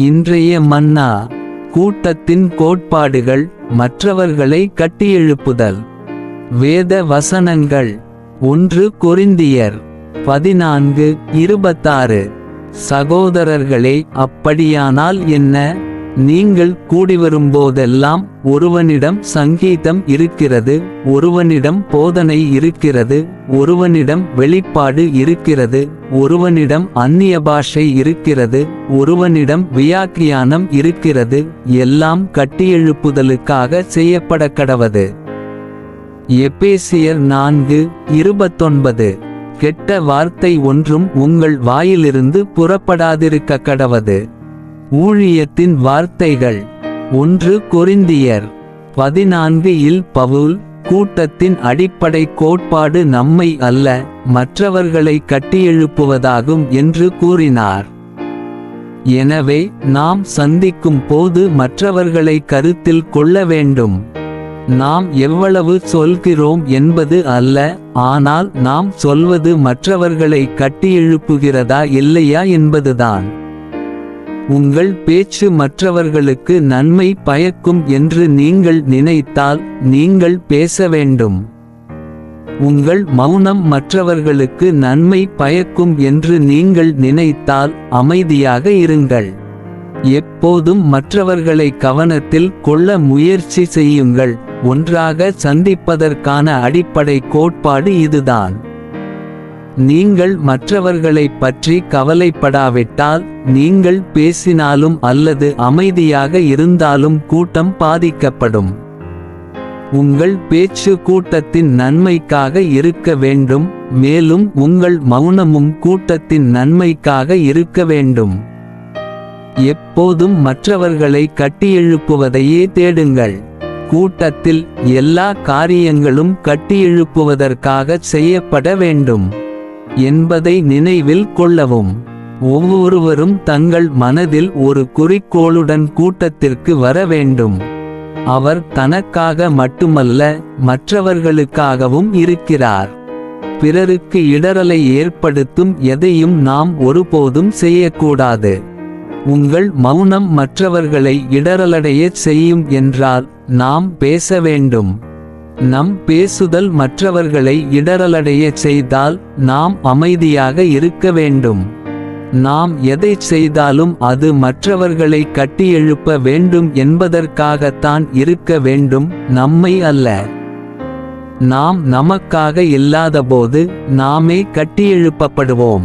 இன்றைய மன்னா கூட்டத்தின் கோட்பாடுகள் மற்றவர்களை கட்டியெழுப்புதல். வேத வசனங்கள் ஒன்று கொரிந்தியர் பதினான்கு இருபத்தாறு. சகோதரர்களே அப்படியானால் என்ன? நீங்கள் கூடிவரும்போதெல்லாம் ஒருவனிடம் சங்கீதம் இருக்கிறது ஒருவனிடம் போதனை இருக்கிறது ஒருவனிடம் வெளிப்பாடு இருக்கிறது ஒருவனிடம் அந்நிய பாஷை இருக்கிறது ஒருவனிடம் வியாக்கியானம் இருக்கிறது எல்லாம் கட்டியெழுப்புதலுக்காக செய்யப்பட கடவது எபேசியர் நான்கு இருபத்தொன்பது. கெட்ட வார்த்தை ஒன்றும் உங்கள் வாயிலிருந்து புறப்படாதிருக்க கடவது ஊழியத்தின் வார்த்தைகள். ஒன்று கொரிந்தியர் பதினான்கு இல் பவுல் கூட்டத்தின் அடிப்படை கோட்பாடு நம்மை அல்ல மற்றவர்களை கட்டியெழுப்புவதாகும் என்று கூறினார். எனவே நாம் சந்திக்கும் போது மற்றவர்களை கருத்தில் கொள்ள வேண்டும். நாம் எவ்வளவு சொல்கிறோம் என்பது அல்ல ஆனால் நாம் சொல்வது மற்றவர்களை கட்டியெழுப்புகிறதா இல்லையா என்பதுதான். உங்கள் பேச்சு மற்றவர்களுக்கு நன்மை பயக்கும் என்று நீங்கள் நினைத்தால் நீங்கள் பேச வேண்டும். உங்கள் மௌனம் மற்றவர்களுக்கு நன்மை பயக்கும் என்று நீங்கள் நினைத்தால் அமைதியாக இருங்கள். எப்போதும் மற்றவர்களை கவனத்தில் கொள்ள முயற்சி செய்யுங்கள். ஒன்றாக சந்திப்பதற்கான அடிப்படை கோட்பாடு இதுதான். நீங்கள் மற்றவர்களைப் பற்றி கவலைப்படாவிட்டால் நீங்கள் பேசினாலும் அல்லது அமைதியாக இருந்தாலும் கூட்டம் பாதிக்கப்படும். உங்கள் பேச்சு கூட்டத்தின் நன்மைக்காக இருக்க வேண்டும் மேலும் உங்கள் மௌனமும் கூட்டத்தின் நன்மைக்காக இருக்க வேண்டும். எப்போதும் மற்றவர்களை கட்டியெழுப்புவதையே தேடுங்கள். கூட்டத்தில் எல்லா காரியங்களும் கட்டியெழுப்புவதற்காக செய்யப்பட வேண்டும். என்பதை நினைவில் கொள்ளவும். ஒவ்வொருவரும் தங்கள் மனதில் ஒரு குறிக்கோளுடன் கூட்டத்திற்கு வர வேண்டும். அவர் தனக்காக மட்டுமல்ல மற்றவர்களுக்காகவும் இருக்கிறார். பிறருக்கு இடரலை ஏற்படுத்தும் எதையும் நாம் ஒருபோதும் செய்யக்கூடாது. உங்கள் மௌனம் மற்றவர்களை இடரலடையச் செய்யும் என்றால் நாம் பேச வேண்டும். நம் பேசுதல் மற்றவர்களை இடரலடையச் செய்தால் நாம் அமைதியாக இருக்க வேண்டும். நாம் எதை செய்தாலும் அது மற்றவர்களை கட்டியெழுப்ப வேண்டும் என்பதற்காகத்தான் இருக்க வேண்டும் நம்மை அல்ல. நாம் நமக்காக இல்லாதபோது நாமே கட்டியெழுப்பப்படுவோம்.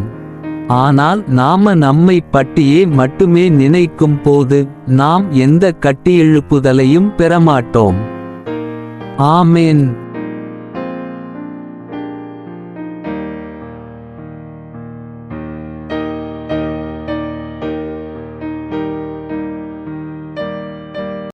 ஆனால் நாம நம்மை பட்டியே மட்டுமே நினைக்கும் போது நாம் எந்த கட்டியெழுப்புதலையும் பெறமாட்டோம். ஆமேன்.